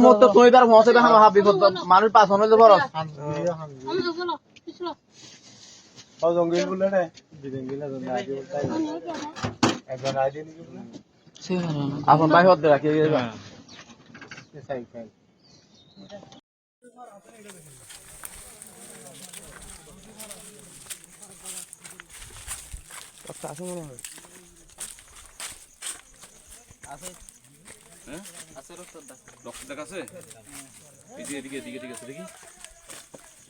মতো তুই তার মহসে দেখা হাবি মানুষ পাঁচ হলে বরস জঙ্গল বলে রে জঙ্গল একজন আইডি আপন ভাই হতে রাখি সাইকেল ডক্টর কাছে এদিকে এদিকে এদিকে এদিকে আছে দেখি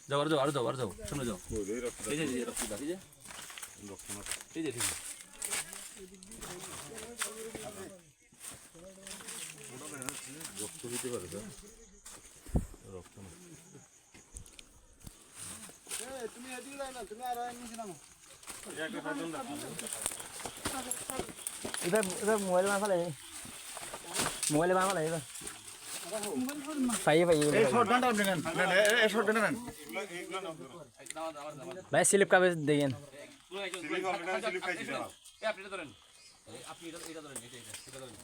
যাও আর যাও আর যাও আর যাও শুনে যাও এই যে এই রক্ত এই যে এই যে ঠিক আছে। ফেলে মোবাইলে মারা ফেলে এবার ভাই স্লিপ কাবে দেখেন আপনি এটা ধরেন আপনি এটা এটা ধরেন এটা এটা এটা ধরেন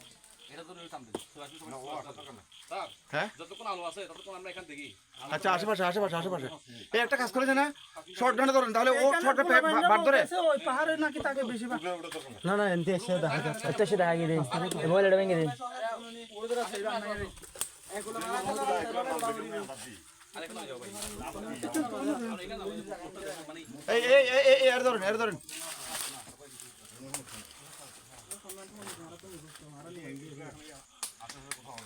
আচ্ছা আশেপাশে আশেপাশে আশেপাশে এই একটা কাজ করেছে না শর্ট গানটা ধরেন তাহলে ও শর্টটা বাদ ধরে না না এনতে এসে দেখা যাচ্ছে এটা সে দেখা গিয়ে দিন মোবাইল এটা ভেঙে দিন এই এই এই এই এর ধরেন এর ধরেন এই একটা পাবলিক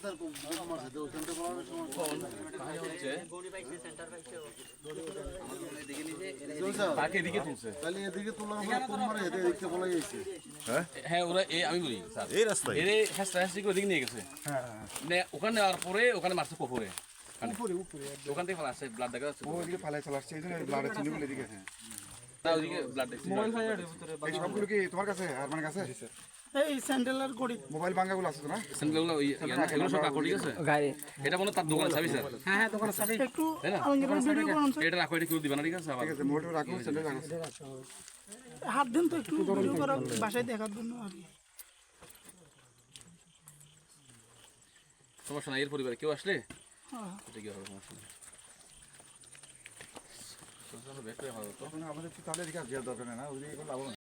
হ্যাঁ ওরা আমি বলি এই রাস্তায়? ওদিকে নিয়ে গেছে। ওখানে নেওয়ার পরে ওখানে মারছে কপুরে উপরে উপরে ওখান থেকে ফেলা আসছে ব্লাড দেখা যাচ্ছে। ও এদিকে ফালাই চলে আসছে এই জন্য ব্লাড চিনি বলে এদিকে না ওদিকে ব্লাড দেখছি এই সবগুলো কি তোমার কাছে আর মানে কাছে? এই স্যান্ডেলের গড়ি মোবাইল ভাঙ্গাগুলো আছে না? স্যান্ডেলগুলো ওই এগুলো সব কাকড়ি আছে? গাড়ি এটা মনে তার দোকানে চাবি স্যার। একটু তাই না? আলমগীরের ভিডিও করুন এটা রাখো এটা কেউ দিবা না ঠিক আছে? ঠিক আছে মোবাইলটা রাখো স্যান্ডেল রাখো। হাত দিন তো একটু ভিডিও করা বাসায় দেখার জন্য আর কি। সমস্যা নাই এর পরিবারে কেউ আসলে? এটা কি হবে সমস্যা বের করে ভালো তো আমাদের তাহলে এদিকে আর দরকার না ওদিকে।